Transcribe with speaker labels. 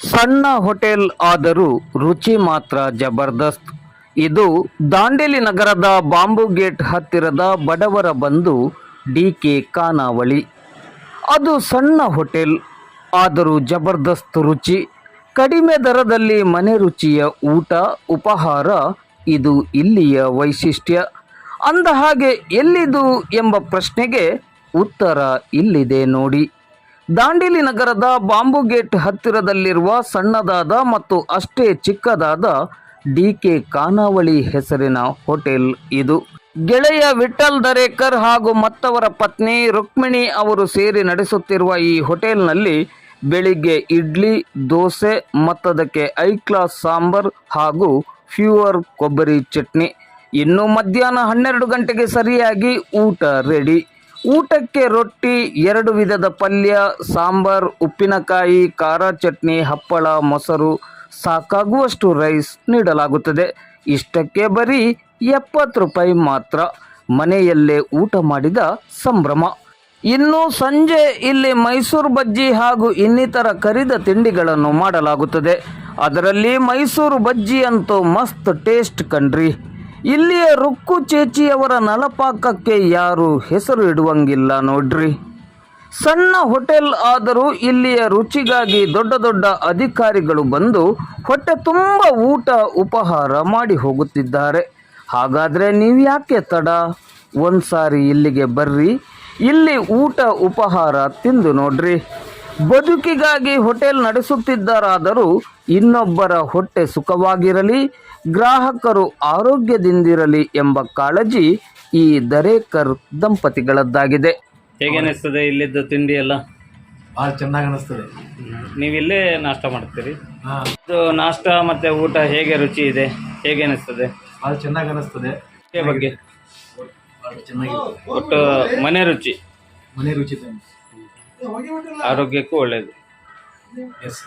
Speaker 1: ಸಣ್ಣ ಹೋಟೆಲ್ ಆದರೂ ರುಚಿ ಮಾತ್ರ ಜಬರ್ದಸ್ತ್. ಇದು ದಾಂಡೇಲಿ ನಗರದ ಬಾಂಬು ಗೇಟ್ ಹತ್ತಿರದ ಬಡವರ ಬಂದು ಡಿ ಕೆ ಖಾನಾವಳಿ ಅದು ಸಣ್ಣ ಹೋಟೆಲ್, ಆದರೂ ಜಬರ್ದಸ್ತ್ ರುಚಿ. ಕಡಿಮೆ ದರದಲ್ಲಿ ಮನೆ ರುಚಿಯ ಊಟ, ಉಪಹಾರ, ಇದು ಇಲ್ಲಿಯ ವೈಶಿಷ್ಟ್ಯ. ಅಂದ ಹಾಗೆ ಎಲ್ಲಿದು ಎಂಬ ಪ್ರಶ್ನೆಗೆ ಉತ್ತರ ಇಲ್ಲಿದೆ ನೋಡಿ. ದಾಂಡೇಲಿ ನಗರದ ಬಾಂಬು ಗೇಟ್ ಹತ್ತಿರದಲ್ಲಿರುವ ಸಣ್ಣದಾದ ಮತ್ತು ಅಷ್ಟೇ ಚಿಕ್ಕದಾದ ಡಿ ಕೆ ಖಾನಾವಳಿ ಹೆಸರಿನ ಹೋಟೆಲ್ ಇದು. ಗೆಳೆಯ ವಿಠಲ್ ದರೇಕರ್ ಹಾಗೂ ಮತ್ತವರ ಪತ್ನಿ ರುಕ್ಮಿಣಿ ಅವರು ಸೇರಿ ನಡೆಸುತ್ತಿರುವ ಈ ಹೋಟೆಲ್ನಲ್ಲಿ ಬೆಳಿಗ್ಗೆ ಇಡ್ಲಿ, ದೋಸೆ, ಮತ್ತದಕ್ಕೆ ಐ ಕ್ಲಾಸ್ ಸಾಂಬಾರ್ ಹಾಗೂ ಫ್ಯೂವರ್ ಕೊಬ್ಬರಿ ಚಟ್ನಿ. ಇನ್ನು ಮಧ್ಯಾಹ್ನ ಹನ್ನೆರಡು ಗಂಟೆಗೆ ಸರಿಯಾಗಿ ಊಟ ರೆಡಿ. ಊಟಕ್ಕೆ ರೊಟ್ಟಿ, ಎರಡು ವಿಧದ ಪಲ್ಯ, ಸಾಂಬಾರ್, ಉಪ್ಪಿನಕಾಯಿ, ಖಾರ ಚಟ್ನಿ, ಹಪ್ಪಳ, ಮೊಸರು ಸಾಕಾಗುವಷ್ಟು ರೈಸ್ ನೀಡಲಾಗುತ್ತದೆ. ಇಷ್ಟಕ್ಕೆ ಬರೀ ಎಪ್ಪತ್ತು ರೂಪಾಯಿ ಮಾತ್ರ. ಮನೆಯಲ್ಲೇ ಊಟ ಮಾಡಿದ ಸಂಭ್ರಮ. ಇನ್ನು ಸಂಜೆ ಇಲ್ಲಿ ಮೈಸೂರು ಬಜ್ಜಿ ಹಾಗೂ ಇನ್ನಿತರ ಕರಿದ ತಿಂಡಿಗಳನ್ನು ಮಾಡಲಾಗುತ್ತದೆ. ಅದರಲ್ಲಿ ಮೈಸೂರು ಬಜ್ಜಿ ಅಂತೂ ಮಸ್ತ್ ಟೇಸ್ಟ್ ಕಣ್ರಿ. ಇಲ್ಲಿಯ ರುಕ್ಕು ಚೇಚಿಯವರ ನಲಪಾಕಕ್ಕೆ ಯಾರು ಹೆಸರು ಇಡುವಂಗಿಲ್ಲ ನೋಡ್ರಿ. ಸಣ್ಣ ಹೋಟೆಲ್ ಆದರೂ ಇಲ್ಲಿಯ ರುಚಿಗಾಗಿ ದೊಡ್ಡ ದೊಡ್ಡ ಅಧಿಕಾರಿಗಳು ಬಂದು ಹೊಟ್ಟೆ ತುಂಬ ಊಟ ಉಪಹಾರ ಮಾಡಿ ಹೋಗುತ್ತಿದ್ದಾರೆ. ಹಾಗಾದರೆ ನೀವು ಯಾಕೆ ತಡ? ಒಂದ್ಸಾರಿ ಇಲ್ಲಿಗೆ ಬರ್ರಿ. ಇಲ್ಲಿ ಊಟ ಉಪಹಾರ ತಿಂದು ನೋಡ್ರಿ. ಬದುಕಿಗಾಗಿ ಹೋಟೆಲ್ ನಡೆಸುತ್ತಿದ್ದರಾದರೂ ಇನ್ನೊಬ್ಬರ ಹೊಟ್ಟೆ ಸುಖವಾಗಿರಲಿ ಗ್ರಾಹಕರು ಆರೋಗ್ಯದಿಂದಿರಲಿ ಎಂಬ ಕಾಳಜಿ ಈ ದರೇಕರ್ ದಂಪತಿಗಳದ್ದಾಗಿದೆ. ಹೇಗೇನಿಸ್ತದೆ ಇಲ್ಲಿದ್ದು ತಿಂಡಿ ಎಲ್ಲ?
Speaker 2: ಭಾಳ ಚೆನ್ನಾಗಿ ಅನಿಸ್ತದೆ.
Speaker 1: ನೀವು ಇಲ್ಲೇ ನಾಷ್ಟ ಮಾಡ್ತೀರಿ?
Speaker 2: ಹಾಂ.
Speaker 1: ಇದು ನಾಷ್ಟ ಮತ್ತೆ ಊಟ ಹೇಗೆ ರುಚಿ ಇದೆ? ಹೇಗೆ ಅನಿಸ್ತದೆ?
Speaker 2: ಭಾಳ ಚೆನ್ನಾಗಿ ಅನಿಸ್ತದೆ.
Speaker 1: ಈ ಬಗ್ಗೆ?
Speaker 2: ಭಾಳ
Speaker 1: ಒಟ್ಟು ಮನೆ ರುಚಿ?
Speaker 2: ಮನೆ ರುಚಿ ತಂದು
Speaker 1: ಆರೋಗ್ಯಕ್ಕೂ ಒಳ್ಳೆಯದು
Speaker 2: ಎಸ್